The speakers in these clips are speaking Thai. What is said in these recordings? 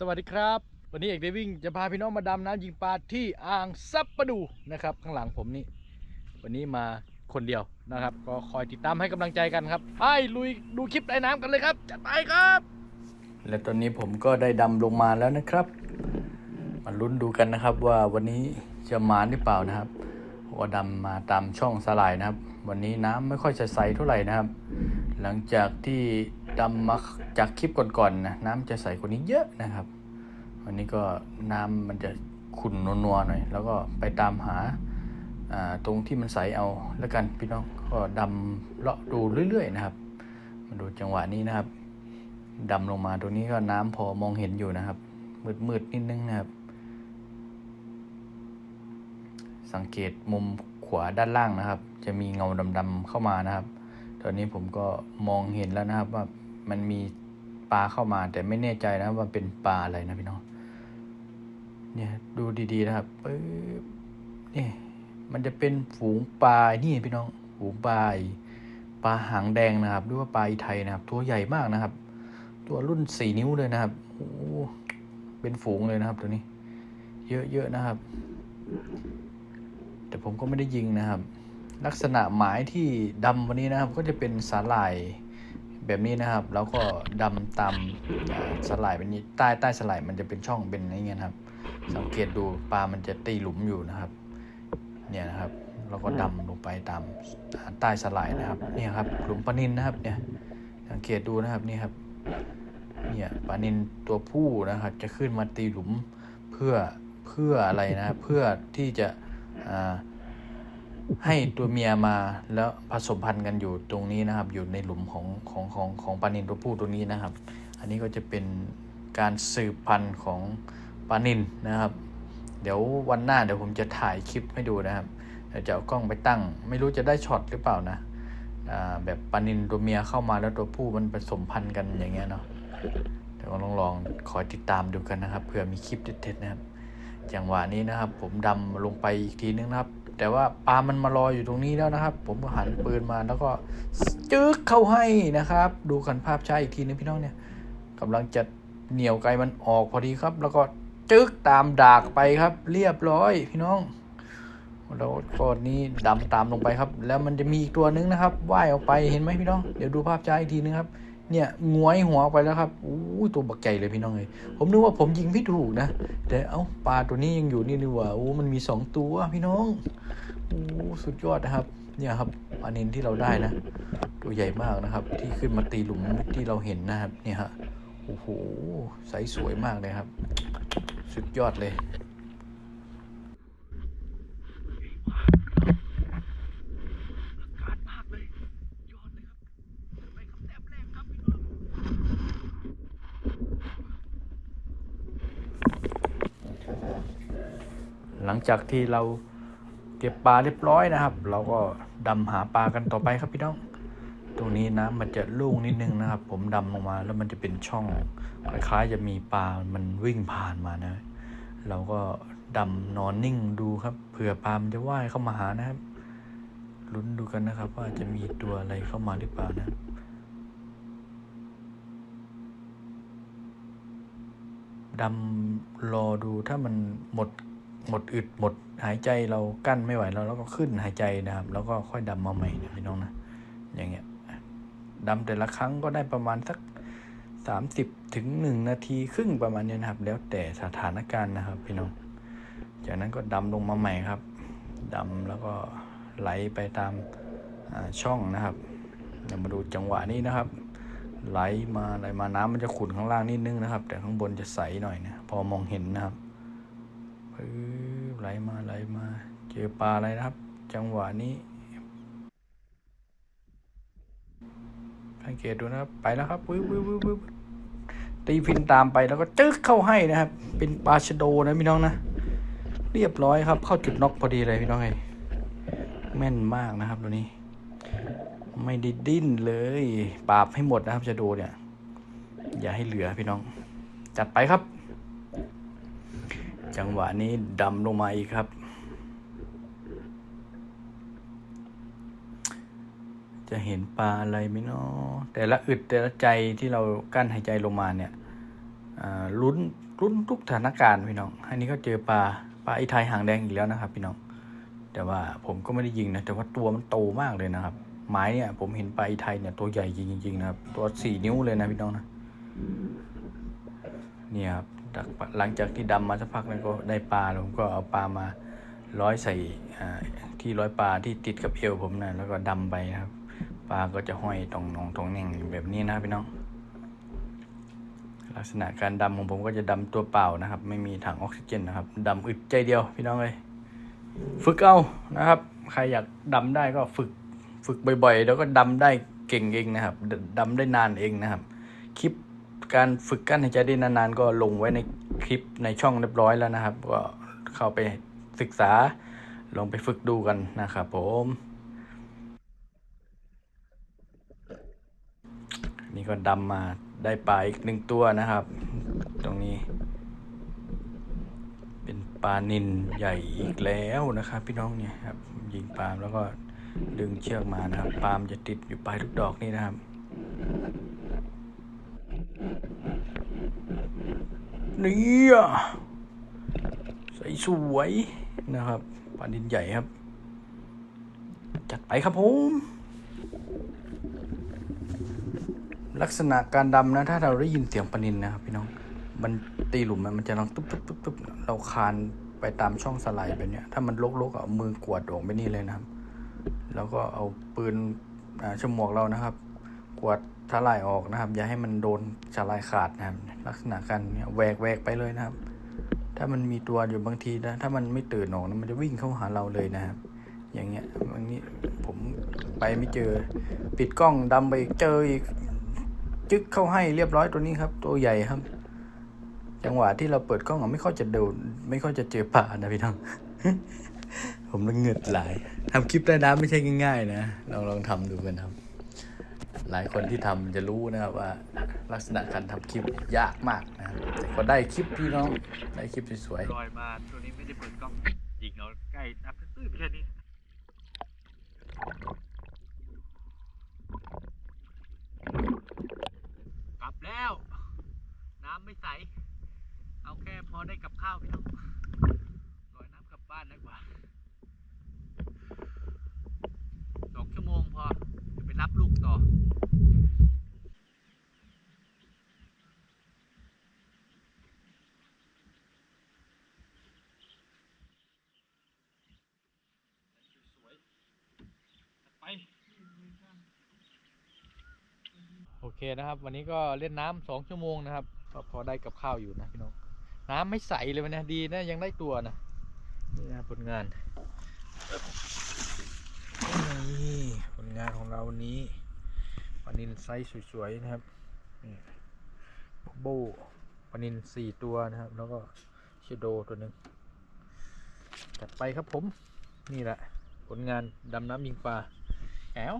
สวัสดีครับ วันนี้เอกได้วิ่งจะพาพี่น้องมาดำน้ำยิงปลาที่อ่างซับประดูนะครับ ข้างหลังผมนี่วันนี้มาคนเดียวนะครับ ก็คอยติดตามให้กำลังใจกันครับไปลุยดูคลิปใต้น้ำกันเลยครับจัดไปครับ และตอนนี้ผมก็ได้ดำลงมาแล้วนะครับ มาลุ้นดูกันนะครับว่าวันนี้จะมาหรือเปล่านะครับว่าดำมาตามช่องสลายนะครับ วันนี้น้ำไม่ค่อยจะใสเท่าไหร่นะครับ หลังจากที่ ดำมาจากคลิปก่อนๆนะน้ำจะใสกว่านี้เยอะนะครับ วันนี้ก็น้ำมันจะขุ่นนัวๆหน่อย แล้วก็ไปตามหาอ่าตรงที่มันใสเอาแล้วกันพี่น้องก็ดำเลาะดูเรื่อย ๆ นะครับ มาดูจังหวะนี้นะครับดำลงมาตรงนี้ก็น้ำพอมองเห็นอยู่นะครับ มืดๆนิดนึงนะครับ สังเกตมุมขวาด้านล่างนะครับ จะมีเงาดำๆเข้ามานะครับ ตอนนี้ผมก็มองเห็นแล้วนะครับว่า มันมีปลาเข้ามา แต่ไม่แน่ใจนะว่าเป็นปลาอะไรนะพี่น้องเนี่ยดูดีๆนะครับปึ๊บนี่มันจะเป็นฝูงปลานี่พี่น้องฝูงปลาปลาหางแดงนะครับหรือว่าปลาอีไทยนะครับ ตัวใหญ่มากนะครับ ตัวรุ่นสี่นิ้วเลยนะครับโอ้เป็นฝูงเลยนะครับตัวนี้ เยอะๆนะครับ แต่ผมก็ไม่ได้ยิงนะครับ ลักษณะหมายที่ดำวันนี้นะครับ ก็จะเป็นสาหร่าย แบบนี้นะครับ แล้วก็ดำตามสาหร่ายแบบนี้ใต้ใต้สาหร่ายมันจะเป็นช่องเป็นอะไรเงี้ยครับ สังเกตดูปลามันจะตีหลุมอยู่นะครับ เนี่ยนะครับแล้วก็ดำลงไปตามใต้สาหร่ายนะครับ เนี่ยครับหลุมปลานินนะครับเนี่ย สังเกตดูนะครับนี่ครับ เนี่ยปลานินตัวผู้นะครับ จะขึ้นมาตีหลุมเพื่อเพื่ออะไรนะเพื่อที่จะอ่า ให้ตัวเมียมาแล้วผสมพันธุ์กันอยู่ตรงนี้นะครับ อยู่ในหลุมของของของของปลานินตัวผู้ตัวนี้นะครับ อันนี้ก็จะเป็นการสืบพันธุ์ของปลานินนะครับ เดี๋ยววันหน้าเดี๋ยวผมจะถ่ายคลิปให้ดูนะครับเดี๋ยวจะเอากล้องไปตั้ง ไม่รู้จะได้ช็อตหรือเปล่านะอ่าแบบปลานินตัวเมียเข้ามาแล้วตัวผู้มันผสมพันธุ์กันอย่างเงี้ยเนาะเดี๋ยวลองลองคอยติดตามดูกันนะครับเผื่อมีคลิปเด็ดๆนะครับจังหวะนี้นะครับ ผมดำลงไปอีกทีนึงนะครับ แต่ว่าปลามันมารออยู่ตรงนี้แล้วนะครับ ผมก็หันปืนมาแล้วก็จึ๊กเข้าให้นะครับ ดูกันภาพช้าอีกทีนึงพี่น้องเนี่ยกำลังจะเหนี่ยวไกลมันออกพอดีครับ แล้วก็จึ๊กตามดากไปครับ เรียบร้อยพี่น้องแล้วก็นี้ดำตามลงไปครับ แล้วมันจะมีอีกตัวนึงนะครับว่ายออกไปเห็นไหมพี่น้อง เดี๋ยวดูภาพช้าอีกทีนึงครับ เนี่ยงวยหัวไปแล้วครับอู้ตัวบักใหญ่เลยพี่น้องเลยผมนึกว่าผมยิงไม่ถูกนะ แต่เอ้าปลาตัวนี้ยังอยู่นี่นี่ว่าโอ้มันมีสองตัวพี่น้องโอ้สุดยอดนะครับ เนี่ยครับปลานินที่เราได้นะ ตัวใหญ่มากนะครับ ที่ขึ้นมาตีหลุมที่เราเห็นนะครับ เนี่ยฮะโอ้โหใสสวยมากเลยครับ สุดยอดเลย หลังจากที่เราเก็บปลาเรียบร้อยนะครับ เราก็ดำหาปลากันต่อไปครับพี่น้อง ตรงนี้น้ำมันจะลุ่งนิดนึงนะครับ ผมดำลงมาแล้วมันจะเป็นช่องคล้ายๆจะมีปลา มันวิ่งผ่านมานะ เราก็ดำนอนนิ่งดูครับเผื่อปลามันจะว่ายเข้ามาหานะครับลุ้นดูกันนะครับ ว่าจะมีตัวอะไรเข้ามาหรือเปล่านะดำรอดูถ้ามันหมด หมดอึดหมดหายใจเรากั้นไม่ไหวแล้วเราก็ขึ้นหายใจนะครับ แล้วก็ค่อยดำมาใหม่นะพี่น้องนะอย่างเงี้ยดำแต่ละครั้งก็ได้ประมาณสักสามสิบถึงหนึ่งนาทีครึ่งประมาณเนี้ยนะครับ แล้วแต่สถานการณ์นะครับพี่น้อง จากนั้นก็ดำลงมาใหม่ครับดำแล้วก็ไหลไปตามช่องนะครับเดี๋ยวมาดูจังหวะนี้นะครับ ไหลมาไหลมาน้ำมันจะขุ่นข้างล่างนิดนึงนะครับ แต่ข้างบนจะใสหน่อยนะพอมองเห็นนะครับ ไหลมาไหลมา เจอปลาอะไรนะครับ จังหวะนี้สังเกตดูนะครับ ไปแล้วครับปึ๊บปึ๊บปึ๊บปึ๊บตีพินตามไปแล้วก็จึ๊กเข้าให้นะครับ เป็นปลาชะโดนะพี่น้องนะ เรียบร้อยครับ เข้าจุดน็อกพอดีเลยพี่น้องเอ้แม่นมากนะครับตัวนี้ ไม่ได้ดิ้นเลยปราบให้หมดนะครับจะดูเนี่ย อย่าให้เหลือพี่น้อง จัดไปครับ จังหวะนี้ดำลงมาอีกครับ จะเห็นปลาอะไรไหมเนาะแต่ละอึดแต่ละใจที่เรากั้นหายใจลงมาเนี่ยลุ้นรุ้นทุกสถานการณ์พี่น้อง อันนี้ก็เจอปลาปลาไอไทยหางแดงอีกแล้วนะครับ พี่น้อง แต่ว่าผมก็ไม่ได้ยิงนะ แต่ว่าตัวมันโตมากเลยนะครับ ไม้เนี่ยผมเห็นปลาไอไทยเนี่ยตัวใหญ่จริงๆนะครับ ตัวสี่นิ้วเลยนะพี่น้องนะ เนี่ยครับ จากหลังจากที่ดำมาสักพักนึงก็ได้ปลาผมก็เอาปลามาร้อยใส่ที่ร้อยปลาที่ติดกับเอวผมนะแล้วก็ดำไปครับ ปลาก็จะห้อยตรงนองตรงแหน่งแบบนี้นะพี่น้อง ลักษณะการดำของผมก็จะดำตัวเปล่านะครับ ไม่มีถังออกซิเจนนะครับดำอึดใจเดียวพี่น้องเลยฝึกเอานะครับ ใครอยากดำได้ก็ฝึกฝึกบ่อยๆ แล้วก็ดำได้เก่งเองนะครับดดำได้นานเองนะครับ คลิป การฝึกกั้นหายใจได้นานๆ ก็ลงไว้ในคลิปในช่องเรียบร้อยแล้วนะครับ ก็เข้าไปศึกษาลองไปฝึกดูกันนะครับผม นี่ก็ดำมาได้ปลาอีกหนึ่งตัวนะครับ ตรงนี้ เป็นปลานินใหญ่อีกแล้วนะครับ พี่น้องเนี่ยครับ ยิงปลาแล้วก็ดึงเชือกมานะครับ ปลามจะติดอยู่ปลายทุกดอกนี่นะครับ นี่อะใสสวยนะครับปลานินใหญ่ครับ จัดไปครับผม ลักษณะการดำนะ ถ้าเราได้ยินเสียงปลานินนะครับพี่น้อง มันตีหลุมมันมันจะลองตุ๊บตุ๊บตุ๊บตุ๊บเราคานไปตามช่องสไลด์แบบเนี้ยถ้ามันลกๆเอามือกวาดออกไปนี่เลยนะครับ แล้วก็เอาปืนอ่าฉมวกเรานะครับ กวาด สลด์ออกนะครับ อย่าให้มันโดนสลด์ขาดนะครับ ลักษณะการแหวกแหวกไปเลยนะครับ ถ้ามันมีตัวอยู่บางทีนะถ้ามันไม่ตื่นออกนะมันจะวิ่งเข้าหาเราเลยนะครับ อย่างเงี้ยบางนี้ผมไปไม่เจอ ปิดกล้องดำไปเจออีกจึ๊กเข้าให้เรียบร้อยตัวนี้ครับ ตัวใหญ่ครับ จังหวะที่เราเปิดกล้องไม่ค่อยจะโดนไม่ค่อยจะเจอป่านะพี่น้องผมละเหงือดไหลายทำคลิปใต้น้ำไม่ใช่ง่ายๆนะลองลองทำดูกันครับ หลายคนที่ทำจะรู้นะครับว่าลักษณะการทำคลิปยากมากนะครับแต่ก็ได้คลิปพี่น้องได้คลิปสวยๆลอยมาตัวนี้ไม่ได้เปิดกล้องยิงเอาใกล้นับตื้นๆแค่นี้กลับแล้ว น้ำไม่ใส เอาแค่พอได้กับข้าวพี่น้องลอยน้ำกลับบ้านดีกว่าสองชั่วโมงพอจะไปรับลูกต่อ สวยๆไป โอ เคนะครับ วันนี้ก็เล่นน้ำสองชั่วโมงนะครับก็พอได้กับข้าวอยู่นะพี่น้องน้ำไม่ใสเลยวันนี้ดีนะยังได้ตัวนะนี่นะผลงานนี่ผลงานของเราวันนี้ปลานินไซส์สวยๆนะครับนี่โบปลานินสี่ตัวนะครับ แล้วก็ชิโดตัวหนึ่งจัดไปครับผมนี่แหละ ผลงานดำน้ำยิงปลาแอว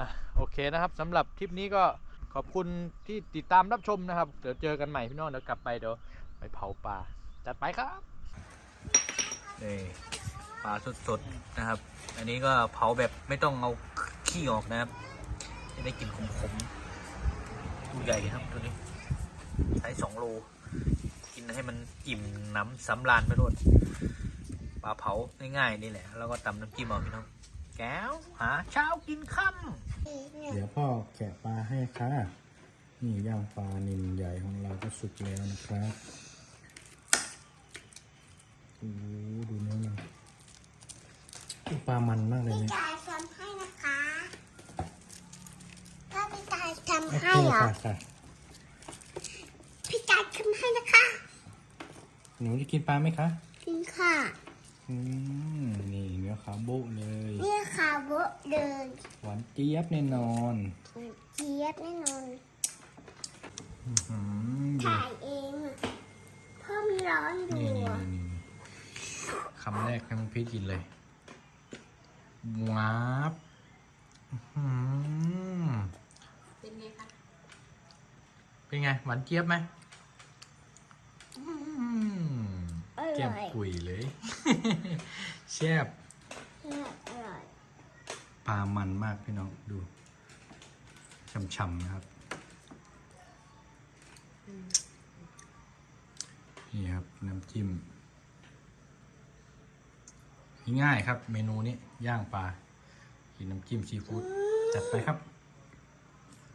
อะโอเคนะครับสำหรับทริปนี้ก็ขอบคุณที่ติดตามรับชมนะครับ เดี๋ยวเจอกันใหม่พี่น้องเดี๋ยวกลับไปเดี๋ยวไปเผาปลาจัดไปครับนี่ปลาสดๆนะครับ อันนี้ก็เผาแบบไม่ต้องเอาขี้ออกนะครับจะได้กลินขมๆตัวใหญ่ครับตัวนี้ ใช้สองโล กินให้มันอิ่มน้ำสำราญไปรวดปลาเผาง่ายๆนี่แหละ แล้วก็ตำน้ำจิ้มเอาพี่น้อง แก้วหาเช้ากินค่ำเดี๋ยวพ่อแกะปลาให้ค่ะนี่ย่างปลานินใหญ่ของเราก็สุกแล้วนะครับโอ้โหดูเนื้อมันปลามันมากเลยพี่เนี่ยกายทำให้นะคะถ้าพี่กายทำโอเคให้เหรอค่ะค่ะพี่กายทำให้นะคะ หนูจะกินปลาไหมคะ กินค่ะอืม นี่เนื้อขาวโบ๊ะเลยนี่ค่ะโบะเดินหวานเจี๊ยบแน่นอนเจี๊ยบแน่นอนอืมดูถ่ายเองอะเพ่อมีร้อนอยู่นี่นี่อะนี่นี่คำแรกให้น้องพีชกินเลยว้าบอื้อหือเป็นไงคะเป็นไง หวานเจี๊ยบไหมอืมอแก้ร่มอยปุ๋ยเลยแซ่บอร่อยปลามันมากพี่น้องดูช่ำๆนะครับนี่ครับน้ำจิ้มง่ายๆครับ เมนูนี้ย่างปลากินน้ำจิ้มซีฟู้ดจัดไปครับ